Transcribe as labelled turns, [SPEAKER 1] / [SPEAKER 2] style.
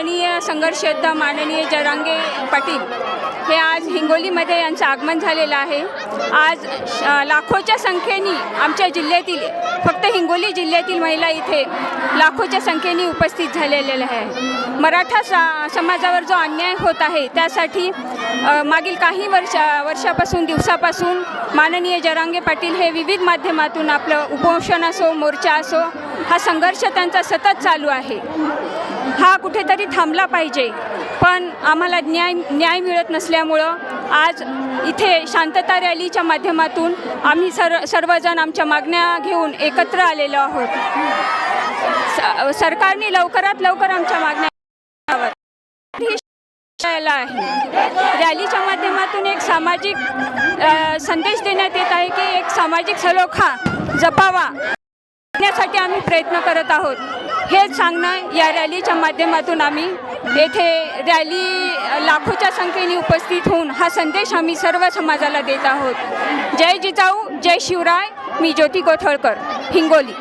[SPEAKER 1] संघर्ष योद्धा माननीय जरांगे पाटील हे आज हिंगोलीमध्ये यांचं आगमन झालेलं आहे. आज श- लाखोच्या संख्येने आमच्या जिल्ह्यातील फक्त हिंगोली जिल्ह्यातील महिला इथे लाखोच्या संख्येने उपस्थित झालेल्या आहे मराठा सा समाजावर जो अन्याय होत आहे त्यासाठी मागील काही वर्षा वर्षापासून दिवसापासून माननीय जरांगे पाटील हे विविध माध्यमातून आपलं उपोषण असो मोर्चा असो हा संघर्ष त्यांचा सतत चालू आहे. हा कुठेतरी थांबला पाहिजे. पण आम्हाला न्याय न्याय मिळत नसल्यामुळं आज इथे शांतता रॅलीच्या माध्यमातून आम्ही सर सर्वजण आमच्या मागण्या घेऊन एकत्र आलेलो आहोत. स सरकारने लवकरात लवकर आमच्या मागण्या ही आहे. रॅलीच्या माध्यमातून एक सामाजिक संदेश देण्यात येत आहे की एक सामाजिक सलोखा जपावा करण्यासाठी आम्ही प्रयत्न करत आहोत. हेच सांगणं या रॅलीच्या माध्यमातून आम्ही येथे रॅली लाखोच्या संख्येने उपस्थित होऊन हा संदेश आम्ही सर्व समाजाला देत आहोत. जय जिजाऊ जय शिवराय मी ज्योती कोथळकर हिंगोली.